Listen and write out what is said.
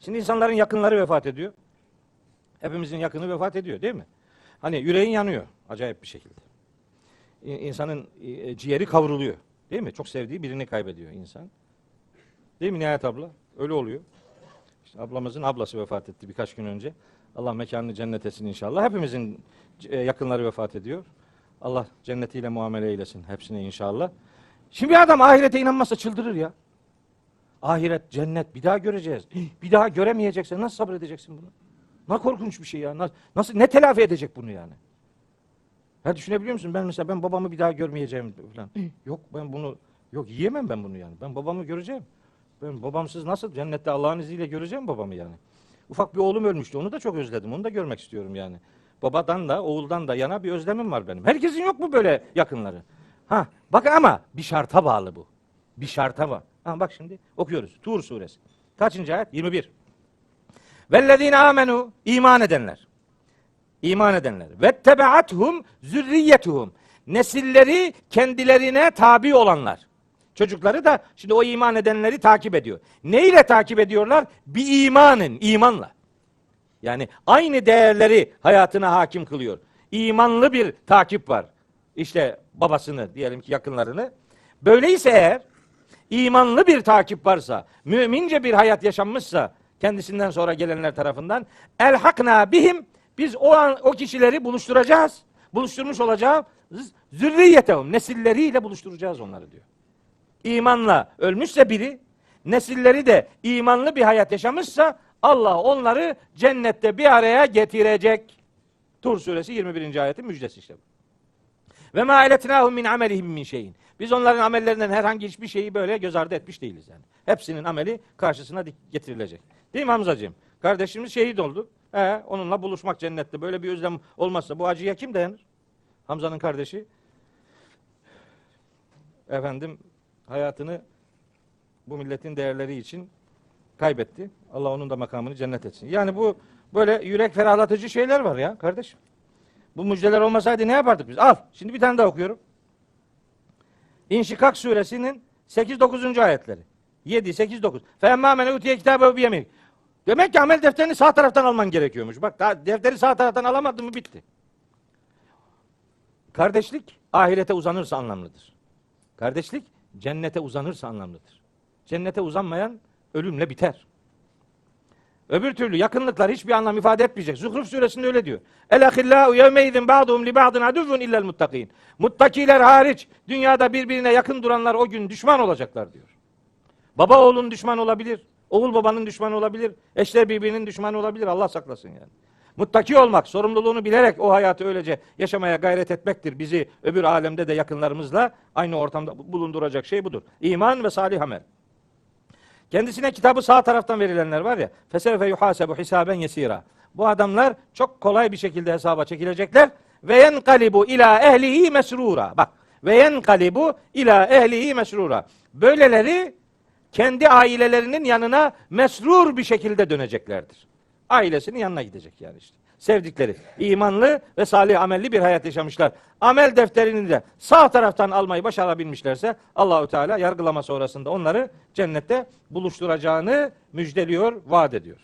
Şimdi insanların yakınları vefat ediyor. Hepimizin yakını vefat ediyor değil mi? Hani yüreğin yanıyor acayip bir şekilde. İnsanın e, ciğeri kavruluyor. Değil mi? Çok sevdiği birini kaybediyor insan. Değil mi Nihayet abla? Öyle oluyor. İşte ablamızın ablası vefat etti birkaç gün önce. Allah mekanını cennet etsin inşallah. Hepimizin e, yakınları vefat ediyor. Allah cennetiyle muamele eylesin hepsine inşallah. Şimdi bir adam ahirete inanmazsa çıldırır ya. Ahiret, cennet bir daha göreceğiz. Bir daha göremeyeceksen nasıl sabredeceksin bunu? Ne korkunç bir şey ya. Nasıl, nasıl ne telafi edecek bunu yani? Ha düşünebiliyor musun? Ben mesela ben babamı bir daha görmeyeceğim falan. Yok ben bunu yok yiyemem ben bunu yani. Ben babamı göreceğim. Ben babamsız nasıl cennette Allah'ın izniyle göreceğim babamı yani. Ufak bir oğlum ölmüştü. Onu da çok özledim. Onu da görmek istiyorum yani. Babadan da oğuldan da yana bir özlemim var benim. Herkesin yok mu böyle yakınları? Ha bak ama bir şarta bağlı bu. Bir şarta var. Ha bak şimdi okuyoruz. Tur suresi. Kaçıncı ayet? 21. Vellezine amenu iman edenler. İman edenler. Ve tebeathum zürriyetuhum. Nesilleri kendilerine tabi olanlar. Çocukları da şimdi o iman edenleri takip ediyor. Ne ile takip ediyorlar? Bir imanın, imanla. Yani aynı değerleri hayatına hakim kılıyor. İmanlı bir takip var. İşte babasını diyelim ki yakınlarını. Böyleyse eğer imanlı bir takip varsa, mümince bir hayat yaşanmışsa kendisinden sonra gelenler tarafından elhakna bihim biz o an o kişileri buluşturacağız. Buluşturmuş olacağız. Zürriyetehum nesilleriyle buluşturacağız onları diyor. İmanla ölmüşse biri, nesilleri de imanlı bir hayat yaşamışsa Allah onları cennette bir araya getirecek. Tur suresi 21. ayetin müjdesi işte bu. Ve ma eletnahum min amelihim min şeyin. Biz onların amellerinden herhangi hiçbir şeyi böyle göz ardı etmiş değiliz yani. Hepsinin ameli karşısına getirilecek. Değil mi Hamzacığım? Kardeşimiz şehit oldu. He, onunla buluşmak cennette. Böyle bir özlem olmazsa bu acıya kim dayanır? Hamza'nın kardeşi efendim hayatını bu milletin değerleri için kaybetti. Allah onun da makamını cennet etsin. Yani bu böyle yürek ferahlatıcı şeyler var ya kardeşim. Bu müjdeler olmasaydı ne yapardık biz? Al. Şimdi bir tane daha okuyorum. İnşikak suresinin 8-9. ayetleri. 7, 8, 9. Femmâ men utiye kitâbe bi. Demek ki amel defterini sağ taraftan alman gerekiyormuş. Bak daha defteri sağ taraftan alamadın mı bitti. Kardeşlik ahirete uzanırsa anlamlıdır. Kardeşlik cennete uzanırsa anlamlıdır. Cennete uzanmayan ölümle biter. Öbür türlü yakınlıklar hiçbir anlam ifade etmeyecek. Zuhruf suresinde öyle diyor. El ahillau yevmeydin ba'duhum li ba'din aduvvun illel muttakin. Muttakiler hariç dünyada birbirine yakın duranlar o gün düşman olacaklar diyor. Baba oğlun düşman olabilir. Oğul babanın düşmanı olabilir. Eşler birbirinin düşmanı olabilir. Allah saklasın yani. Muttaki olmak, sorumluluğunu bilerek o hayatı öylece yaşamaya gayret etmektir. Bizi öbür alemde de yakınlarımızla aynı ortamda bulunduracak şey budur. İman ve salih amel. Kendisine kitabı sağ taraftan verilenler var ya. Fesevfe yuhasebu hisaben yesira. Bu adamlar çok kolay bir şekilde hesaba çekilecekler. Ve yenkalibu ila ehlihi mesrura. Bak. Ve yenkalibu ila ehlihi mesrura. Böyleleri kendi ailelerinin yanına mesrur bir şekilde döneceklerdir. Ailesinin yanına gidecek yani işte. Sevdikleri, imanlı ve salih amelli bir hayat yaşamışlar. Amel defterini de sağ taraftan almayı başarabilmişlerse Allahü Teala yargılama sonrasında onları cennette buluşturacağını müjdeliyor, vaat ediyor.